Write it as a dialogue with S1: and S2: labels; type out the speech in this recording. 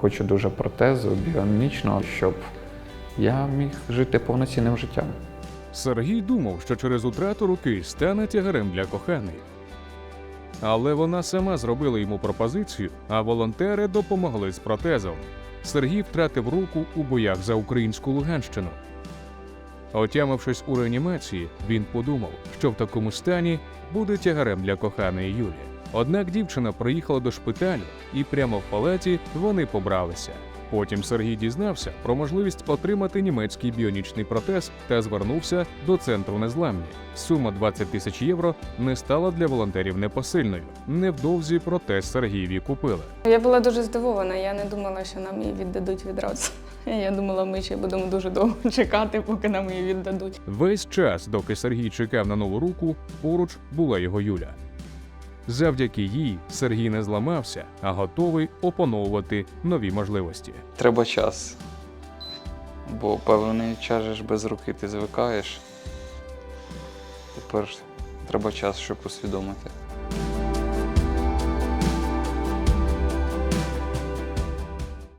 S1: Хочу дуже протезу біонічного, щоб я міг жити повноцінним життям.
S2: Сергій думав, що через утрату руки стане тягарем для коханої. Але вона сама зробила йому пропозицію, а волонтери допомогли з протезом. Сергій втратив руку у боях за українську Луганщину. Отямившись у реанімації, він подумав, що в такому стані буде тягарем для коханої Юлі. Однак дівчина приїхала до шпиталю, і прямо в палаті вони побралися. Потім Сергій дізнався про можливість отримати німецький біонічний протез та звернувся до центру незламні. Сума 20 тисяч євро не стала для волонтерів непосильною. Невдовзі протез Сергієві купили.
S3: Я була дуже здивована. Я не думала, що нам її віддадуть відразу. Я думала, ми ще будемо дуже довго чекати, поки нам її віддадуть.
S2: Весь час, доки Сергій чекав на нову руку, поруч була його Юля. Завдяки їй Сергій не зламався, а готовий опановувати нові можливості.
S1: Треба час. Бо певний час без руки ти звикаєш. Тепер треба час, щоб усвідомити.